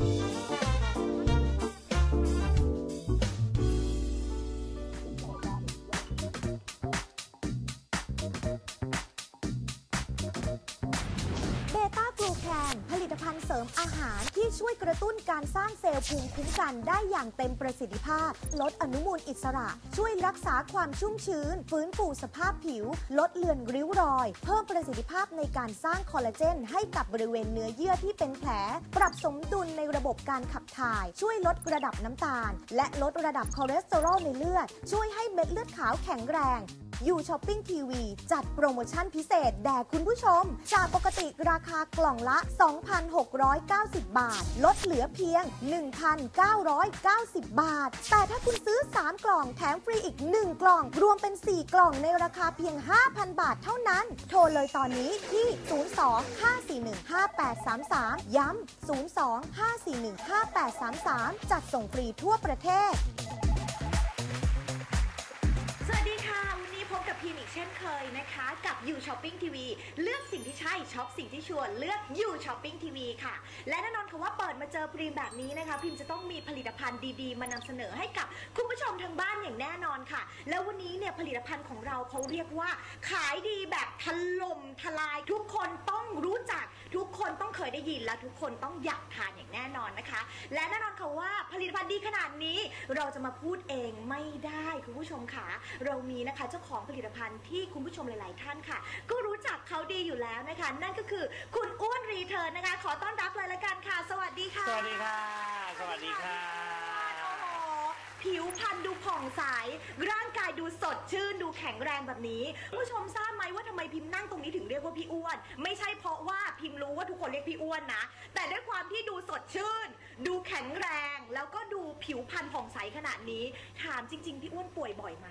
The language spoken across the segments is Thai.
เภัณฑ์เสริมอาหารที่ช่วยกระตุ้นการสร้างเซลล์ภูมิคุ้มกันได้อย่างเต็มประสิทธิภาพ ลดอนุมูลอิสระ ช่วยรักษาความชุ่มชื้น ฟื้นฟูสภาพผิว ลดเลือนริ้วรอย เพิ่มประสิทธิภาพในการสร้างคอลลาเจนให้กับบริเวณเนื้อเยื่อที่เป็นแผล ปรับสมดุลในระบบการขับถ่าย ช่วยลดระดับน้ำตาล และลดระดับคอเลสเตอรอลในเลือด ช่วยให้เม็ดเลือดขาวแข็งแรง ยูช้อปปิ้งทีวีจัดโปรโมชั่นพิเศษแด่คุณผู้ชม จากปกติราคากล่องละ 2,690 บาท ลดเหลือเพียง 1,990 บาท แต่ถ้าคุณซื้อ 3 กล่องแถมฟรีอีก 1 กล่อง รวมเป็น 4 กล่องในราคาเพียง 5,000 บาทเท่านั้น โทรเลยตอนนี้ที่ 02-541-5833 ย้ำ 02-541-5833 จัดส่งฟรีทั่วประเทศ สวัสดีค่ะวันนี้ พบกับพิมอีกเช่นเคยนะคะ กับ You Shopping TV เลือกสิ่งที่ใช่ช็อปสิ่งที่ชวนเลือก You Shopping TV ค่ะ และแน่นอนค่ะว่าเปิดมาเจอพรีมแบบนี้นะคะ พิมจะต้องมีผลิตภัณฑ์ดีๆ มานำเสนอให้กับคุณผู้ชมทางบ้านอย่างแน่นอนค่ะ แล้ววันนี้เนี่ยผลิตภัณฑ์ของเราเขาเรียกว่า ขายดีแบบถล่มทลาย ทุกคนต้องรู้จัก ทุกคนต้องเคยได้ยินและทุกคนต้องอยากทานอย่างแน่นอนนะคะ และแน่นอนค่ะว่าผลิตภัณฑ์ดีขนาดนี้เราจะมาพูดเองไม่ได้คุณผู้ชมค่ะเรามีนะคะเจ้าของผลิตภัณฑ์ที่คุณผู้ชมหลาย ๆ ท่านค่ะ ก็รู้จักเขาดีอยู่แล้วนะคะ นั่นก็คือคุณอ้วนรีเทิร์นนะคะ ขอต้อนรับเลยละกันค่ะ สวัสดีค่ะ สวัสดีค่ะ สวัสดีค่ะ โอ้โห ผิวพรรณดูผ่องใส ร่างกายดูสดชื่น ดูแข็งแรงแบบนี้คุณผู้ชมทราบไหมว่าทำไมพิมพ์นั่งตรงนี้ถึงเรียกว่าพี่อ้วน ไม่ใช่เพราะว่าพิมพ์รู้ว่าทุกคนเรียกพี่อ้วนนะ แต่ด้วยความที่ดูสดชื่น ดูแข็งแรง แล้วก็ดูผิวพรรณผ่องใสขนาดนี้ ถามจริง ๆ พี่อ้วนป่วยบ่อยไหม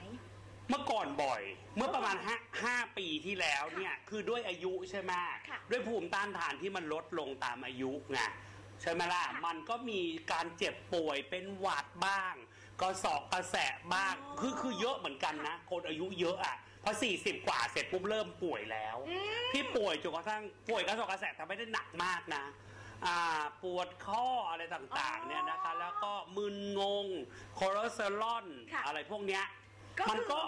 เมื่อก่อนบ่อย เมื่อประมาณห้าห้าปีที่แล้วเนี่ยคือด้วยอายุใช่ไหมค่ะ ด้วยภูมิต้านทานที่มันลดลงตามอายุไงใช่ไหมล่ะค่ะมันก็มีการเจ็บป่วยเป็นหวัดบ้าง ก็สอกกระแสะบ้างอ๋อ คือคือเยอะเหมือนกันนะ คนอายุเยอะอะพอ40กว่าเสร็จปุ๊บเริ่มป่วยแล้วที่ป่วยจนกระทั่งป่วยกระสอบกระแสะแต่ไม่ได้หนักมากนะอ่าปวดข้ออะไรต่างๆเนี่ยนะคะ แล้วก็มึนงงคอเลสเตอรอลค่ะ อะไรพวกเนี้ยก็ มันคือก็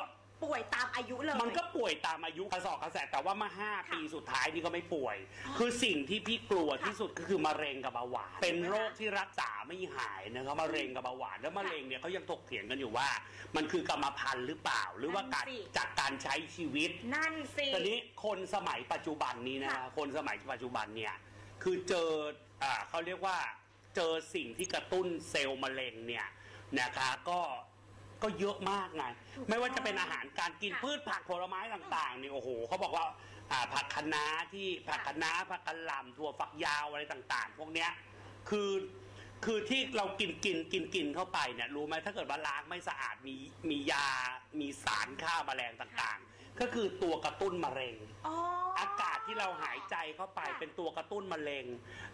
ป่วยตามอายุเลย มันก็ป่วยตามอายุกระสอบกระแสแต่ว่ามาห้าค่ะปีสุดท้ายนี่ก็ไม่ป่วย คือสิ่งที่พี่กลัวที่สุดก็คือมะเร็งกับเบาหวาน เป็นโรคที่รักษาไม่หายนะครับมะเร็งกับเบาหวาน แล้วมะเร็งเนี่ยเขายังถกเถียงกันอยู่ว่า มันคือกรรมพันธุ์หรือเปล่า หรือว่าการนั่นสิจากการใช้ชีวิต นั่นสิตอนนี้คนสมัยปัจจุบันนี้นะค่ะคนสมัยปัจจุบันเนี่ยคือเจออ่าเขาเรียกว่าเจอสิ่งที่กระตุ้นเซลล์มะเร็งเนี่ยนะคะก็ ก็เยอะมากไงไม่ว่าจะเป็นอาหารการกินค่ะพืชผักผลไม้ต่างๆเนี่ยโอ้โหเขาบอกว่าอ่าผักคะน้าที่ผักคะน้าผักกะหล่ำถั่วฝักยาวอะไรต่าง ๆ พวกเนี้ยคือคือที่เรากินกินกินกินเข้าไปเนี่ยรู้ไหมถ้าเกิดว่าล้างไม่สะอาดมีมียา มีสารฆ่าแมลงต่างๆ ก็คือตัวกระตุ้นมะเร็งอ๋ออากาศที่เราหายใจเข้าไปค่ะเป็นตัวกระตุ้นมะเร็ง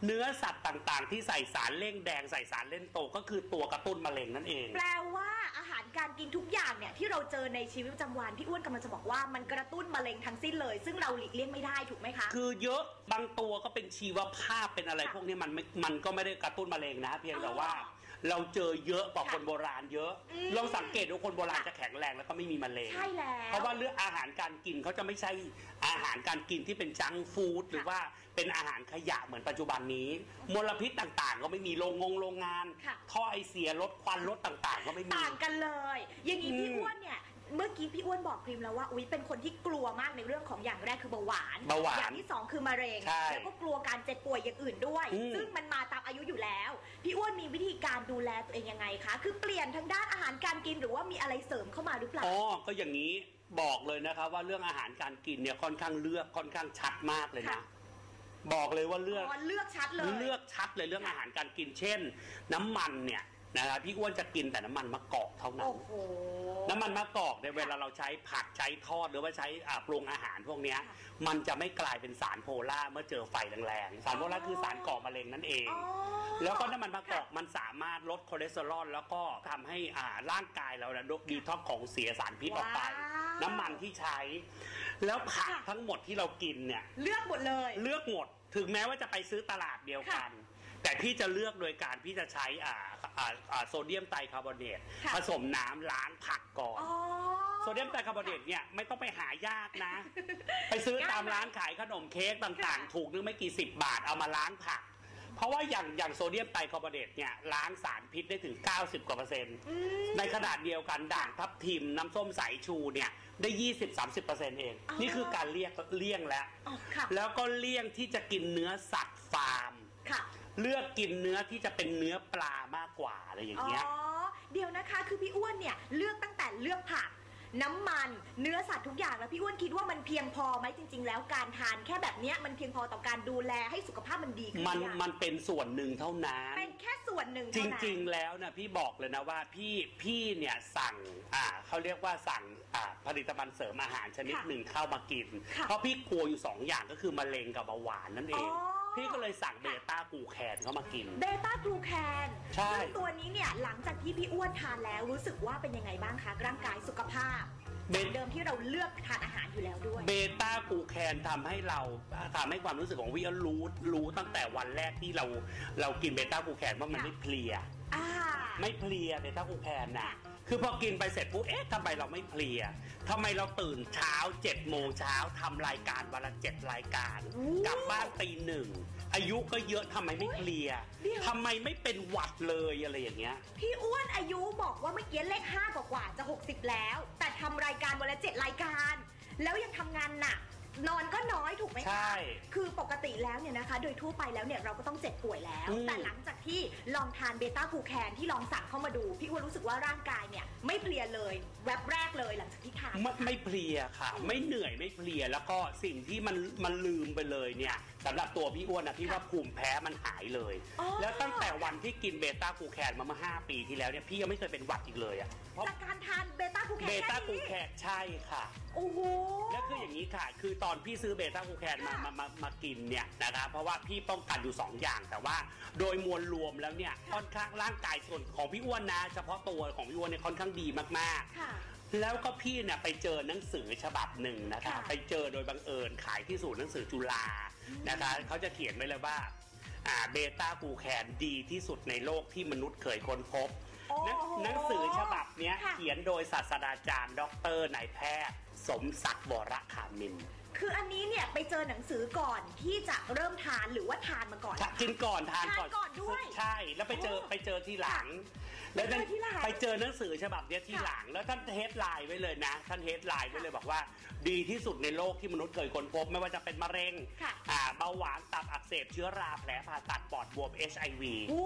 เนื้อสัตว์ต่างๆ ที่ใส่สารเร่งแดงใส่สารเล่นโตก็คือตัวกระตุ้นมะเร็งนั่นเอง แปลว่าอาหารการกินทุกอย่างเนี่ยที่เราเจอในชีวิตประจำวันพี่อ้วนกำลังจะบอกว่ามันกระตุ้นมะเร็งทั้งสิ้นเลย ซึ่งเราหลีกเลี่ยงไม่ได้ถูกไหมคะ คือเยอะบางตัวก็เป็นชีวภาพเป็นอะไรค่ะพวกนี้มันไม่มันก็ไม่ได้กระตุ้นมะเร็งนะ เพียงแต่อ๋อว่า เราเจอเยอะกว่าค่ะคนโบราณเยอะอืม ลองสังเกตดูคนโบราณค่ะจะแข็งแรงแล้วก็ไม่มีมะเร็ง ใช่แล้ว เพราะว่าเรื่องอาหารการกินเขาจะไม่ใช่อาหารการกินที่เป็นจังก์ฟู้ดหรือว่าเป็นอาหารขยะเหมือนปัจจุบันนี้ มลพิษต่างๆ ก็ไม่มีโรงงงโรงงาน ค่ะ ท่อไอเสียลดควันลดต่างๆ ก็ไม่มี ต่างกันเลย อย่างนี้อืมพี่อ้วนเนี่ย เมื่อกี้พี่อ้วนบอกพิมแล้วว่า อุ๊ย เป็นคนที่กลัวมากในเรื่องของอย่างแรกคือเบาหวาน เบาหวานอย่างที่สองคือมะเร็ง ใช่แล้วก็กลัวการเจ็บป่วยอย่างอื่นด้วย อืมซึ่งมันมาตามอายุอยู่แล้ว พี่อ้วนมีวิธี การดูแลตัวเองยังไงคะ คือเปลี่ยนทางด้านอาหารการกินหรือว่ามีอะไรเสริมเข้ามาหรือเปล่า อ๋อ ก็อย่างนี้บอกเลยนะครับว่าเรื่องอาหารการกินเนี่ยค่อนข้างเลือกค่อนข้างชัดมากเลยค่ะนะบอกเลยว่าเลือก อ๋อเลือกชัดเลย เลือกชัดเลยเรื่องอาหารการกินเช่น น้ำมันเนี่ย นะครับพี่อ้วนจะกินแต่น้ำมันมะกอกเท่านั้น โอ้โห น้ำมันมะกอกเนี่ยเวลาเราใช้ผัดใช้ทอดหรือว่าใช้อ่าปรุงอาหารพวกเนี้ยมันจะไม่กลายเป็นสารโพล่าเมื่อเจอไฟแรงๆ สารโพล่าคือสารก่อมะเร็งนั่นเอง อ๋อ แล้วก็น้ำมันมะกอกมันสามารถลดคอเลสเตอรอลแล้วก็ทำให้อ่าร่างกายเราเนี่ยดีท็อกของเสียสารพิษออกไป ว้าว น้ำมันที่ใช้ แล้วผักค่ะทั้งหมดที่เรากินเนี่ย เลือกหมดเลย เลือกหมด ถึงแม้ว่าจะไปซื้อตลาดเดียวกัน แต่แต่พี่จะเลือกโดยการพี่จะใช้อ่าอ่าอ่า โซเดียมไตรคาร์บอเนตค่ะผสมน้ำล้างผักก่อนอ๋อโซเดียมไตรคาร์บอเนตเนี่ยไม่ต้องไปหายากนะ ไปซื้อตามร้านขายขนมเค้กต่างค่ะๆถูกนึงไม่กี่สิบบาทเอามาล้างผักเพราะว่าอย่างอย่างโซเดียมไตรคาร์บอเนตเนี่ยล้างสารพิษได้ถึง 90 กว่าเปอร์เซ็นต์อืมในขนาดเดียวกันด่างทับทิมน้ำส้มสายชูเนี่ยได้ 20-30%เองอ๋อนี่คือการเลี่ยงเลี่ยงแล้วอ๋อค่ะแล้วก็เลี่ยงที่จะกินเนื้อสัตว์ฟาร์มค่ะ เลือกกินเนื้อที่จะเป็นเนื้อปลามากกว่าอะไรอย่างอ๋อเงี้ยเดี๋ยวนะคะคือพี่อ้วนเนี่ยเลือกตั้งแต่เลือกผัก น้ำมันเนื้อสัตว์ทุกอย่างแล้วพี่อ้วนคิดว่ามันเพียงพอไหมจริง ๆ แล้วการทานแค่แบบเนี้ยมันเพียงพอต่อการดูแลให้สุขภาพมันดีขึ้นมันหรือยังมันเป็นส่วนหนึ่งเท่านั้น เป็นแค่ส่วนหนึ่งจเท่านั้น ริงๆ แล้วนะพี่บอกเลยนะว่าพี่พี่เนี่ยสั่งอ่าเขาเรียกว่าสั่งอ่าผลิตภัณฑ์เสริมอาหารชนิดค่ะหนึ่งเข้ามากิน ค่ะ เพราะพี่กลัวอยู่สองอย่างก็คือมะเร็งกับเบาหวานนั่นเองอ๋อ พี่ก็เลยสั่งเบต้ากูแคนเข้ามากิน เบต้ากลูแคนใช่ ซึ่งตัวนี้เนี่ยหลังจากที่พี่อ้วนทานแล้วรู้สึกว่าเป็นยังไงบ้างคะร่างกายสุขภาพเบจากเดิมที่เราเลือกทานอาหารอยู่แล้วด้วย เบต้ากูแคนทำให้เราทำให้ความรู้สึกของวิอรู้รู้ตั้งแต่วันแรกที่เราเรากินเบต้ากูแคนว่ามันค่ะ ไม่เพลีย อ่า ไม่เพลียเบต้ากูแคนนะ คือพอกินไปเสร็จปุ๊บเอ๊ะทำไมเราไม่เพลียทำไมเราตื่นเช้า7จ็ดโมงเช้าทำรายการวันละเจ็ดรายการอู้กลับบ้านตีหนึ่งอายุก็เยอะทำไมไม่เพลียเดี๋ยว ทำไมไม่เป็นหวัดเลยอะไรอย่างเงี้ย พี่อ้วนอายุบอกว่าเมื่อกี้เลข5กว่ากว่าๆจะ 60 แล้ว แต่ทำรายการวันละ7รายการ แล้วยังทำงานหนัก นอนก็น้อยถูกไหมคะ ใช่คือปกติแล้วเนี่ยนะคะ โดยทั่วไปแล้วเนี่ยเราก็ต้องเจ็บป่วยแล้ว อืมแต่หลังจากที่ลองทานเบต้ากูแคนที่ลองสั่งเข้ามาดู พี่อ้วนรู้สึกว่าร่างกายเนี่ยไม่เพลียเลย แวบแรกเลยหลังจากที่ทาน ไม่ไม่เพลียค่ะ ไม่เหนื่อยไม่เพลียแล้วก็สิ่งที่มันมันลืมไปเลยเนี่ยสำหรับตัวพี่อ้วนนะพี่ว่าภูมิแพ้มันหายเลย อ๋อ แล้วตั้งแต่วันที่กินเบต้ากูแคนมาเมื่อ5ปีที่แล้วเนี่ยพี่ยังไม่เคยเป็นหวัดอีกเลยอะเพราะจากการทานเบต้ากูแคนเบต้าแค่กูนี้แคนใช่ค่ะ โอ้โห แล้วคืออย่างนี้ค่ะ คือตอนพี่ซื้อเบต้ากูแคนมาค่ะ มามามากินเนี่ยนะคะเพราะว่าพี่ป้องกันอยู่ 2 อย่างแต่ว่า โดยมวลรวมแล้วเนี่ยค่อนข้างร่างกายส่วนของพี่อ้วนนะ เฉพาะตัวของพี่อ้วนเนี่ยค่อนข้างดีมากๆ ค่ะ แล้วก็พี่เนี่ยไปเจอหนังสือฉบับหนึ่งนะคะ ค่ะไปเจอโดยบังเอิญขายที่ศูนย์หนังสือจุฬา นะคะเขาจะเขียนไว้เลยว่าอ่าเบต้ากูแคนดีที่สุดในโลกที่มนุษย์เคยค้นพบโอ้โหหนังหนังสือฉบับเนี้ยค่ะ เขียนโดยศาสตราจารย์ดรนายแพทย์ สมศักดิ์วรคามิน คืออันนี้เนี่ยไปเจอหนังสือก่อนที่จะเริ่มทานหรือว่าทานมาก่อน กินก่อนทานก่อนทานก่อนด้วยใช่ แล้วไปเจอโอ้ไปเจอที่หลังไปเจอที่หลังไปเจอหนังสือฉบับเนี้ยที่ค่ะหลัง แล้วท่านเฮดไลน์ไว้เลยนะ ท่านเฮดไลน์ไว้เลยบอกว่า ดีที่สุดในโลกที่มนุษย์เคยค้นพบ ไม่ว่าจะเป็นมะเร็งค่ะ อ่าเบาหวานตับอักเสบเชื้อราแผลผ่าตัดปอดบวม HIV โอ้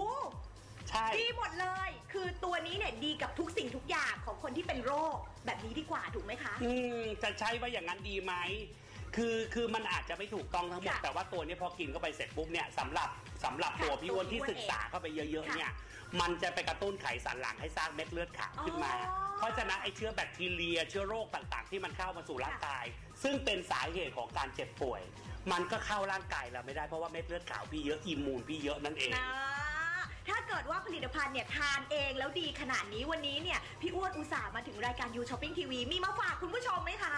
ใช่ ดีหมดเลย คือตัวนี้เนี่ยดีกับทุกสิ่งทุกอย่างของคนที่เป็นโรคแบบนี้ดีกว่าถูกไหมคะ อืมจะใช้ว่าอย่างนั้นดีไหม คือคือมันอาจจะไม่ถูกต้องทั้งหมด ค่ะแต่ว่าตัวนี้พอกินเข้าไปเสร็จปุ๊บเนี่ยสำหรับสำหรับตัวค่ะพี่อ้วนที่ตัวพี่อ้วนศึกษาเข้าไปเยอะๆค่ะเนี่ยมันจะไปกระตุ้นไขสันหลังให้สร้างเม็ดเลือดขาวขึ้นมา อ๋อเพราะฉะนั้นไอ้เชื้อแบคทีเรีย เชื้อโรคต่างๆ ที่มันเข้ามาสู่ร่างกาย ซึ่งเป็นสาเหตุของการเจ็บป่วย มันก็เข้าร่างกายเราไม่ได้เพราะว่าเม็ดเลือดขาวพี่เยอะอิมมูนพี่เยอะนั่นเองอ่า ถ้าเกิดว่าผลิตภัณฑ์เนี่ยทานเองแล้วดีขนาดนี้วันนี้เนี่ยพี่อ้วนอุตส่าห์มาถึงรายการ You Shopping TV มีมาฝากคุณผู้ชมไหมคะ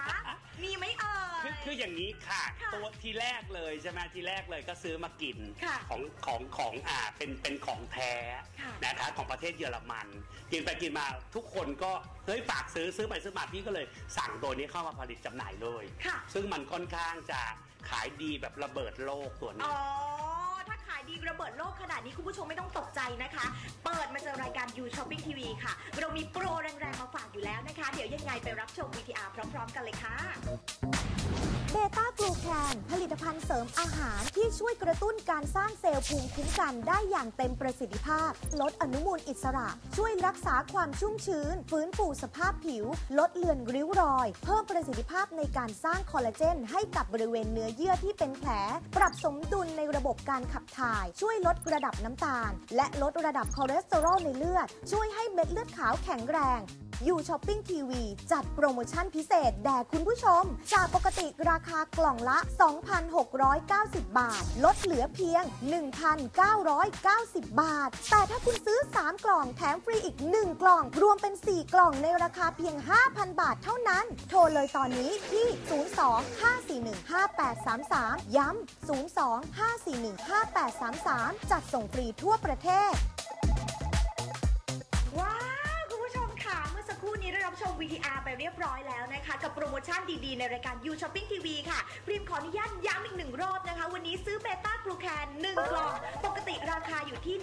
มีไหมเอ่คืยอคืออย่างนี้ค่ะ ค่ะตัวทีแรกเลยใช่ไหมทีแรกเลยก็ซื้อมากินค่ะของของของอ่าเป็นเป็นของแท้ค่ะนะคะของประเทศเยอรมัน กินไปกินมาทุกคนก็เฮ้ยฝากซื้อซื้อไปซื้อมาพี่ก็เลย สั่งตัวนี้เข้ามาผลิตจำหน่ายเลย ค่ะ ซึ่งมันค่อนข้างจะขายดีแบบระเบิดโลกตัวนี้ อ๋อถ้าขาย ดีระเบิดโลกขนาดนี้คุณผู้ชมไม่ต้องตกใจนะคะ เปิดมาเจอรายการ You Shopping TV ค่ะ เรามีโปรแรงๆมาฝากอยู่แล้วนะคะ เดี๋ยวยังไงไปรับชม VTR พร้อมๆกันเลยค่ะ ริมอาหารที่ช่วยกระตุ้นการสร้างเซลล์ภูมิคุ้มกันได้อย่างเต็มประสิทธิภาพ ลดอนุมูลอิสระ ช่วยรักษาความชุ่มชื้น ฟื้นฟูสภาพผิว ลดเลือนริ้วรอย เพิ่มประสิทธิภาพในการสร้างคอลลาเจน ให้กับบริเวณเนื้อเยื่อที่เป็นแผล ปรับสมดุลในระบบการขับถ่าย ช่วยลดระดับน้ำตาล และลดระดับคอเลสเตอรอลในเลือด ช่วยให้เม็ดเลือดขาวแข็งแรง ยูช้อปปิ้งทีวีจัดโปรโมชั่นพิเศษแด่คุณผู้ชม จากปกติราคากล่องละ 2,690 บาท ลดเหลือเพียง 1,990 บาท แต่ถ้าคุณซื้อ 3 กล่องแถมฟรีอีก 1 กล่อง รวมเป็น 4 กล่องในราคาเพียง 5,000 บาทเท่านั้น โทรเลยตอนนี้ที่ 02-541-5833 ย้ำ 02-541-5833 จัดส่งฟรีทั่วประเทศ ม VTR ไปเรียบร้อยแล้วนะคะ กับโปรโมชั่นดีๆ ในรายการ You Shopping TV ค่ะพรีมขออนุญาตย้ำอีกหนึ่งรอบนะคะ วันนี้ซื้อเบต้ากลูแคน1กล่อง ปกติราคาอยู่ที่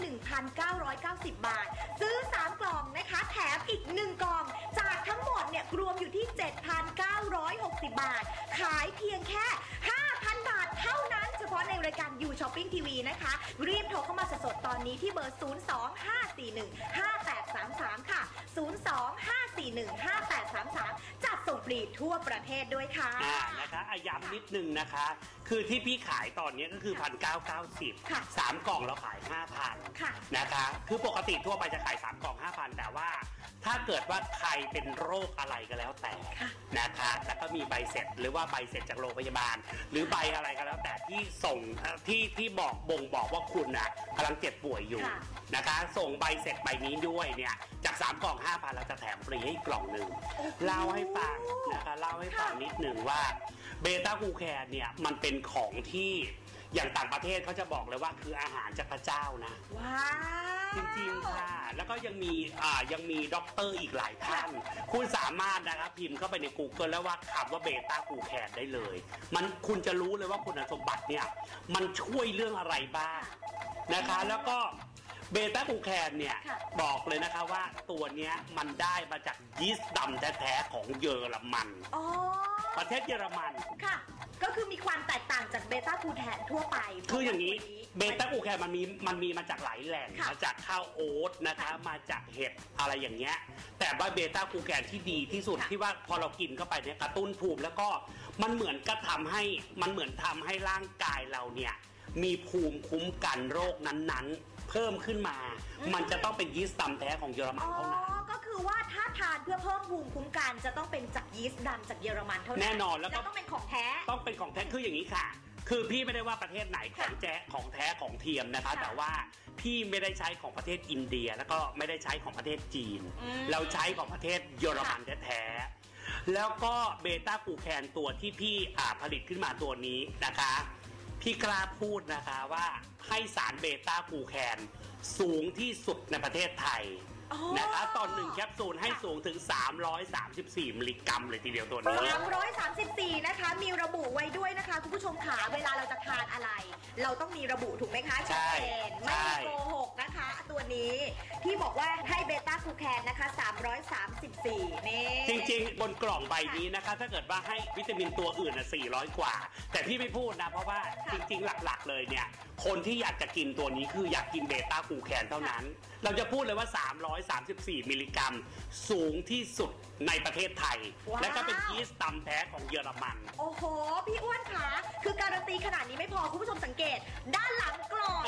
1,990 บาท ซื้อ 3 กล่องนะคะ แถมอีก 1 กล่อง จากทั้งหมดเนี่ยรวมอยู่ที่ 7,960 บาท ขายเพียงแค่ 5,000 บาทเท่านั้น เฉพาะในรายการ You Shopping TV นะคะ รีบโทรเข้ามาสดๆตอนนี้ที่เบอร์ 025415833 ค่ะ 025415833 จัดส่งฟรีทั่วประเทศด้วยค่ะ อ่านะคะอะย้ำนิดนึงนะคะ คือที่พี่ขายตอนนี้ก็คือพันเก้าเก้าสิบค่ะสามกล่องเราขายห้าพันค่ะ นะคะ คือปกติทั่วไปจะขายสามกล่องห้าพันแต่ว่า ถ้าเกิดว่าใครเป็นโรคอะไรก็แล้วแต่ค่ะนะคะ แล้วก็มีใบเสร็จหรือว่าใบเสร็จจากโรงพยาบาล หรือใบอะไรก็แล้วแต่ที่ส่งเอ่อที่ที่บอกบ่งบอกว่าคุณน่ะกำลังเจ็บป่วยอยู่ค่ะ นะคะ ส่งใบเสร็จใบนี้ด้วยเนี่ยจากสามกล่องห้าพันเราจะแถมฟรีให้อีกกล่องหนึ่งเล่าให้ฟังนะคะเล่าให้ฟังนิดหนึ่งว่าเบต้ากูแคนเนี่ยมันเป็นของที่ อย่างต่างประเทศเขาจะบอกเลยว่าคืออาหารจากพระเจ้านะ ว้าว จริงๆค่ะ แล้วก็ยังมีอ่ายังมีด็อกเตอร์อีกหลายท่าน คุณสามารถนะครับพิมพ์เข้าไปใน Google แล้วว่าคำว่าเบต้ากูแคนได้เลย มันคุณจะรู้เลยว่าคุณสมบัติเนี่ย มันช่วยเรื่องอะไรบ้างนะคะ แล้วก็เบต้ากูแคนเนี่ย ค่ะ บอกเลยนะคะว่าตัวเนี้ยมันได้มาจากยีสต์ดำแท้ๆของเยอรมัน อ๋อ ประเทศเยอรมัน ค่ะ ก็คือมีความแตกต่างจากเบต้าคูแทนทั่วไปคืออย่างนี้นี้เบต้ากูแคนมันมีมันมีมาจากหลายแหล่งค่ะมาจากข้าวโอ๊ตนะคะมาจากเห็ดอะไรอย่างเงี้ยแต่ว่าเบต้ากูแคนที่ดีที่สุดค่ะที่ว่าพอเรากินเข้าไปเนี่ยกระตุ้นภูมิแล้วก็มันเหมือนก็ทำให้มันเหมือนทำให้ร่างกายเราเนี่ยมีภูมิคุ้มกันโรคนั้นๆ เพิ่มขึ้นมา มันจะต้องเป็นยีสต์ตำแท้ของเยอรมันอ๋อเท่านั้นก็ คือว่าถ้าทานเพื่อเพิ่มภูมิคุ้มกันจะต้องเป็นจากยีสต์ดำจากเยอรมันเท่านั้นแน่นอนแล้วก็ ต้องเป็นของแท้ ต้องเป็นของแท้คืออย่างนี้ค่ะ คือพี่ไม่ได้ว่าประเทศไหนของแจ๊ของแท้ของเทียมนะคะ ค่ะแต่ว่าพี่ไม่ได้ใช้ของประเทศอินเดีย แล้วก็ไม่ได้ใช้ของประเทศจีน อืม เราใช้ของประเทศเยอรมันแท้ๆแล้วก็เบต้ากูแคนตัวที่พี่อ่าผลิตขึ้นมาตัวนี้นะคะ พี่กล้าพูดนะคะว่าให้สารเบต้ากูแคนสูงที่สุดในประเทศไทยอ๋อ นะคะตอนหนึ่งแคปซูลให้สูงถึง 334มิลลิกรัมเลยทีเดียวตัวนี้ 334 นะคะ มีระบุไว้ด้วยนะคะคุณผู้ชมขาเวลาเราจะทานอะไร เราต้องมีระบุถูกไหมคะใช่ชัดเจนไม่ใช่มีโกหกนะคะ ตัวนี้ที่บอกว่าให้เบต้าคูแคนนะคะ 334 นี่ จริง ๆ บนกล่องใบนี้นะคะ ถ้าเกิดว่าให้วิตามินตัวอื่นอะ400 กว่า แต่พี่ไม่พูดนะ เพราะว่าจริง ๆ หลักๆ เลยเนี่ย คนที่อยากจะกินตัวนี้คืออยากกินเบต้ากูแคนเท่านั้น เราจะพูดเลยว่า334 มิลลิกรัม สูงที่สุดในประเทศไทย ว้าว และก็เป็นยีสต์ตำแท้ของเยอรมัน โอ้โห พี่อ้วนคะคือการันตีขนาดนี้ไม่พอคุณผู้ชมสังเกต ด้านหลังกล่อง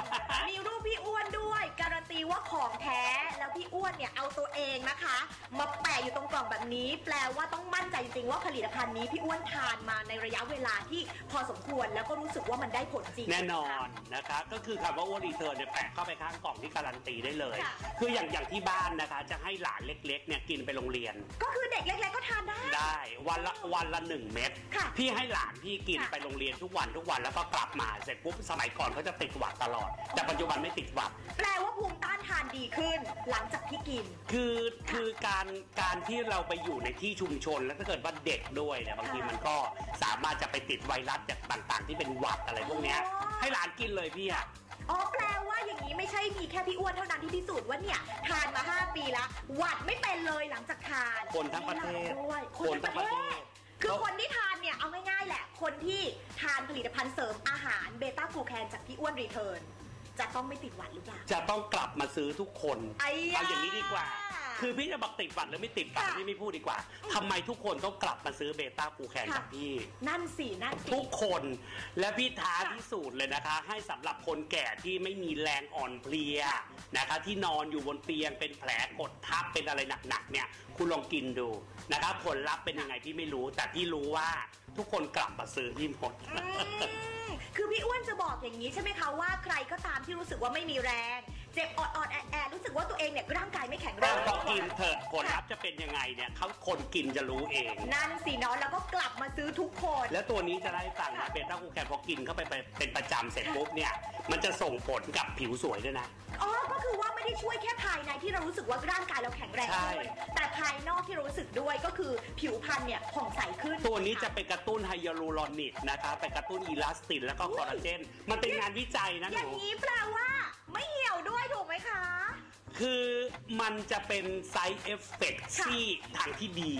มีรูปพี่อ้วนด้วย การันตีว่าของแท้ แล้วพี่อ้วนเนี่ยเอาตัวเองนะคะ มาแปะอยู่ตรงกล่องแบบนี้ แปลว่าต้องมั่นใจจริงว่าผลิตภัณฑ์นี้พี่อ้วนทานมาในระยะเวลาที่พอสม ควรแล้วก็รู้สึกว่ามันได้ผลจริง แน่นอนนะคะก็คือคำว่าอ้วนรีเทิร์นเนี่ยแปะเข้าไปข้างกล่องที่การันตีได้เลย ค่ะ คืออย่างอย่างที่บ้านนะคะ จะให้หลานเล็กๆเนี่ยกินไปโรงเรียน ก็คือเด็กเล็กๆก็ทานได้ ได้วันละวันละหนึ่งเม็ดค่ะพี่ให้หลานพี่กินค่ะ ไปโรงเรียนทุกวันทุกวันแล้วก็กลับมาเสร็จปุ๊บสมัยก่อนเขาจะติดหวัดตลอด แต่ปัจจุบันไม่ติดหวัด แปลว่าภูมิต้านทานดีขึ้น หลังจากที่กิน คือคือการการที่เราไปอยู่ในที่ชุมชน แล้วถ้าเกิดว่าเด็กด้วยเนี่ยบางทีค่ะมันก็สามารถจะไปติดไวรัสจากต่างๆ ที่เป็นหวัดอะไรพวกเนี้ยอ๋อ ให้หลานกินเลยพี่อะอ๋อแปลว่าอย่างนี้ไม่ใช่มีแค่พี่อ้วนเท่านั้นที่พิสูจน์ว่าเนี่ยทานมา 5 ปีละหวัดไม่เป็นเลยหลังจากทานคนทั้งประเทศด้วยคนทั้งประเทศ คือคนที่ทานเนี่ยเอาง่ายๆแหละ คนที่ทานผลิตภัณฑ์เสริมอาหารเบต้ากลูแคนจากพี่อ้วนรีเทิร์นจะต้องไม่ติดหวัดหรือเปล่าจะต้องกลับมาซื้อทุกคน ไอ้ยาเอาอย่างนี้ดีกว่า คือพี่จะบอกติดบัตรหรือไม่ติดบัตรค่ะ พี่ไม่พูดดีกว่าทำไมทุกคนต้องกลับมาซื้อเบต้ากูแคนค่ะกับพี่ นั่นสินั่นสิ ทุกคนและพี่ท้าค่ะพิสูจน์เลยนะคะ ให้สำหรับคนแก่ที่ไม่มีแรงอ่อนเพลียนะคะ ที่นอนอยู่บนเตียงเป็นแผลกดทับเป็นอะไรหนักๆเนี่ย คุณลองกินดูนะคะผลลัพธ์เป็นยังไงพี่ไม่รู้ แต่พี่รู้ว่าทุกคนกลับมาซื้อพี่หมด อืมคือพี่อ้วนจะบอกอย่างนี้ใช่ไหมคะว่าใครก็ตามที่รู้สึกว่าไม่มีแรง เจ็บออดออดๆแอดแอดรู้สึกว่าตัวเองเนี่ยร่างกายไม่แข็งแรแต่งพอกินเถิดผลลัพธ์จะเป็นยังไงเนี่ยเขาคนกินจะรู้เอง นั่นสิเนาะแล้วก็กลับมาซื้อทุกคน แล้วตัวนี้จะได้สั่งนะเบต้ากูแคนพอกินเข้าไปเป็นประจำเสร็จปุ๊บเนี่ย มันจะส่งผลกับผิวสวยด้วยนะ อ๋อ ก็คือว่าไม่ได้ช่วยแค่ภายในที่เรารู้สึกว่าร่างกายเราแข็งแรงใช่ ขึ้นแต่ภายนอกที่เรารู้สึกด้วยก็คือผิวพรรณเนี่ยผ่องใสขึ้น ตัวนี้จะไปกระตุ้นไฮยาลูรอนิกนะคะไปกระตุ้นอีลาสตินแล้วก็คอลลาเจน มันเป็นงานวิจัยนะหอย่างนู นี้แปลว่า ไม่เหี่ยวด้วยถูกไหมคะ คือมันจะเป็นไซเอฟเฟกค่ะที่ทางที่ดี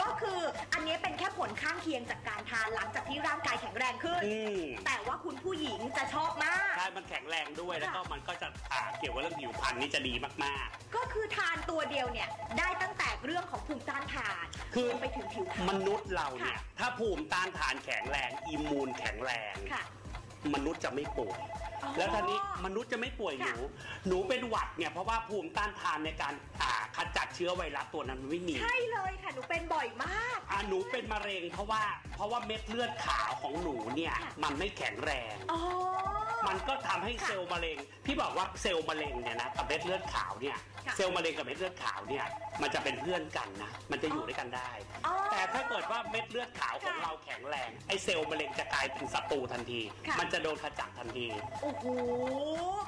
ก็คืออันนี้เป็นแค่ผลข้างเคียงจากการทานหลังจากที่ร่างกายแข็งแรงขึ้น อืม แต่ว่าคุณผู้หญิงจะชอบมาก ใช่มันแข็งแรงด้วยแล้วก็มันก็จะอ่าเกี่ยวกับเรื่องผิวพรรณนี่จะดีมากก็คือทานตัวเดียวเนี่ย ได้ตั้งแต่เรื่องของภูมิต้านทานคือ รวมไปถึงผิวพรรๆณมนุษย์เราเนี่ย ค่ะ ถ้าภูมิต้านทานแข็งแรงอิมมูนแข็งแรง ค่ะ มนุษย์จะไม่ป่วยอ๋อ แล้วท่านี้มนุษย์จะไม่ป่วยหค่ะนูหนูเป็นหวัดเนี่ยเพราะว่าภูมิต้านทานในการอ่าขจัดเชื้อไวรัสตัวนั้นมันไม่มี ใช่เลยค่ะหนูเป็นบ่อยมากอ่าหนูเป็นมะเร็งเพราะว่าเพราะว่าเม็ดเลือดขาวของหนูเนี่ยค่ะมันไม่แข็งแรงอ๋อมันก็ทำให้ค่ะเซลล์มะเร็งพี่บอกว่าเซลล์มะเร็งเนี่ยนะกับเม็ดเลือดขาวเนี่ยค่ะเซลล์มะเร็งกับเม็ดเลือดขาวเนี่ยมันจะเป็นเพื่อนกันนะ มันจะอยู่ด้วยกันได้ อ๋อแต่ถ้าเกิดว่าเม็ดเลือดขาวของค่ะเราแข็งแรงไอ้เซลล์มะเร็งจะกลายเป็นศัตรูทันที ค่ะ มันจะโดนขจัดทันที โอ้โห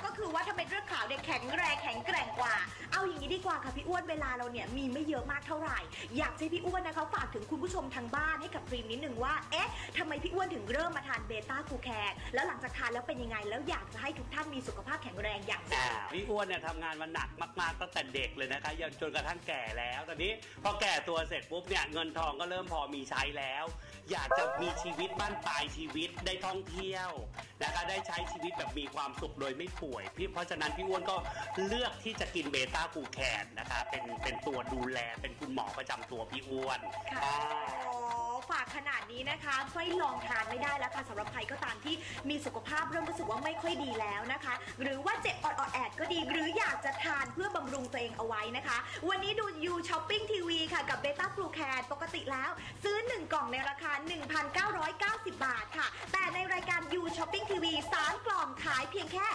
ก็คือว่าถ้าเป็นเรื่องขาวเนี่ยแข็งแรงแข็งแกร่งกว่า เอาอย่างนี้ดีกว่าค่ะพี่อ้วนเวลาเราเนี่ยมีไม่เยอะมากเท่าไหร่ อยากให้พี่อ้วนนะคะฝากถึงคุณผู้ชมทางบ้านให้กับพรีมนิดนึงว่า เอ๊ะทำไมพี่อ้วนถึงเริ่มมาทานเบต้าคูแคร์แล้วหลังจากทานแล้วเป็นยังไง แล้วอยากจะให้ทุกท่านมีสุขภาพแข็งแรงอย่างไร อ่าพี่อ้วนเนี่ยทำงานมาหนักมากๆตั้งแต่เด็กเลยนะคะยันจนกระทั่งแก่แล้ว ตอนนี้พอแก่ตัวเสร็จปุ๊บเนี่ยเงินทองก็เริ่มพอมีใช้แล้ว อยากจะมีชีวิตบ้านปลายชีวิตได้ท่องเที่ยวนะคะได้ใช้ชีวิตแบบมีความสุขโดยไม่ป่วยพี่เพราะฉะนั้นพี่อ้วนก็เลือกที่จะกินเบต้ากูแคนนะคะเป็นเป็นตัวดูแลเป็นคุณหมอประจำตัวพี่อ้วนค่ะอ่าอ๋อ ฝากขนาดนี้นะคะไม่ลองทานไม่ได้แล้วค่ะสำหรับใครก็ตามที่มีสุขภาพเริ่มรู้สึกว่าไม่ค่อยดีแล้วนะคะ หรือว่าเจ็บออดแอดก็ดี หรืออยากจะทานเพื่อบำรุงตัวเองเอาไว้นะคะ วันนี้ดูยูช้อปปิ้งทีวีค่ะกับเบต้ากลูแคนปกติแล้ว ซื้อ 1 กล่องในราคา 1,990 บาทค่ะ แต่ในรายการยูช้อปปิ้งทีวี3กล่องขายเพียงแค่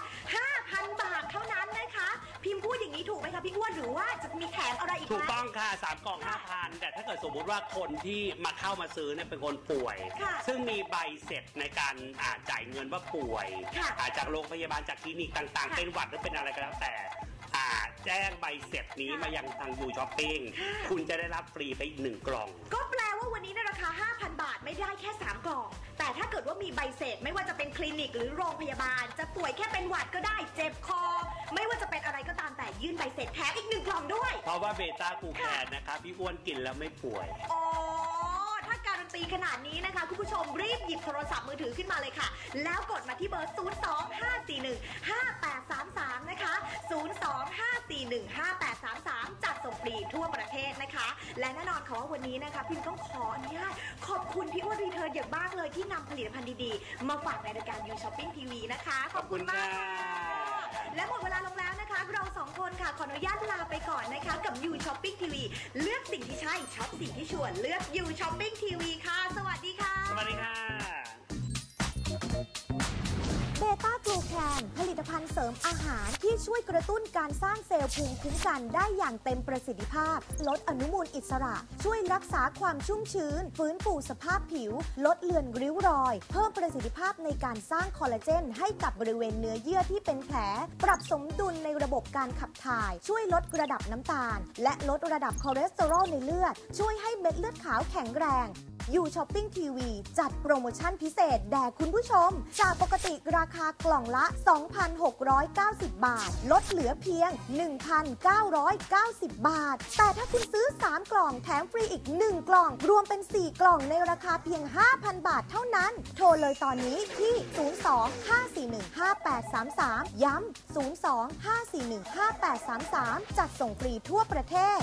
5,000 บาทเท่านั้นนะคะ พิมพ์พูดอย่างนี้ถูกไหมคะพี่อ้วนหรือว่าจะมีแถมอะไรอีกถูกต้องค่ะสามกล่องห้าพันแต่ถ้าเกิดสมมติว่าคนที่มาเข้ามาซื้อเนี่ยเป็นคนป่วย ค่ะซึ่งมีใบเสร็จในการอ่าจ่ายเงินว่าป่วยค่ะอาจากโรงพยาบาลจากคลินิกต่างค่ะๆเป็นหวัดหรือเป็นอะไรก็แล้วแต่อ่าแจ้งใบเสร็จนี้ค่ะมายังทางยูช้อปปิ้งค่ะ คุณจะได้รับฟรีไปอีกหนึ่งกล่อง ก็แปลว่าวันนี้ในราคา 5,000 บาทไม่ได้แค่ 3 กล่อง แต่ถ้าเกิดว่ามีใบเสร็จไม่ว่าจะเป็นคลินิกหรือโรงพยาบาล จะป่วยแค่เป็นหวัดก็ได้ เจ็บคอ ไม่ว่าจะเป็นอะไรก็ตามแต่ยื่นใบเสร็จแถมอีกหนึ่งกล่องด้วย เพราะว่าเบต้ากูแคนนะคะพี่อ้วนกินแล้วไม่ป่วย อ๋อีขนาดนี้นะคะ คุณผู้ชมรีบหยิบโทรศัพท์มือถือขึ้นมาเลยค่ะ แล้วกดมาที่เบอร์ 025415833 นะคะ 025415833 จัดส่งฟรีทั่วประเทศนะคะ และแน่นอนค่ะว่าวันนี้นะคะพิมต้องขออนุญาตขอบคุณพี่อ้วนรีเทิร์นอย่างมากเลยที่นำผลิตภัณฑ์ดีๆ มาฝากในรายการยูช้อปปิ้งทีวีนะคะ ขอบคุณมากค่ะ และหมดเวลาลงแล้วนะคะ เราสองคนค่ะขออนุญาตลาไปก่อนนะคะ กับยูช้อปปิ้งทีวีเลือกสิ่งที่ใช่ช็อปสิ่งที่ชวนเลือกยูช้อปปิ้งทีวีค่ะ สวัสดีค่ะ สวัสดีค่ะ ต้ากลูแคนผลิตภัณฑ์เสริมอาหารที่ช่วยกระตุ้นการสร้างเซลล์ภูมิคุ้มกันได้อย่างเต็มประสิทธิภาพ ลดอนุมูลอิสระ ช่วยรักษาความชุ่มชื้น ฟื้นฟูสภาพผิว ลดเลือนริ้วรอย เพิ่มประสิทธิภาพในการสร้างคอลลาเจน ให้กับบริเวณเนื้อเยื่อที่เป็นแผล ปรับสมดุลในระบบการขับถ่าย ช่วยลดระดับน้ำตาล และลดระดับคอเลสเตอรอลในเลือด ช่วยให้เม็ดเลือดขาวแข็งแรงยูช้อปปิ้งทีวีจัดโปรโมชั่นพิเศษแด่คุณผู้ชม จากปกติราคาากล่องละ 2,690 บาท ลดเหลือเพียง 1,990 บาท แต่ถ้าคุณซื้อ 3 กล่องแถมฟรีอีก 1 กล่อง รวมเป็น 4 กล่องในราคาเพียง 5,000 บาทเท่านั้น โทรเลยตอนนี้ที่ 02-541-5833 ย้ำ 02-541-5833 จัดส่งฟรีทั่วประเทศ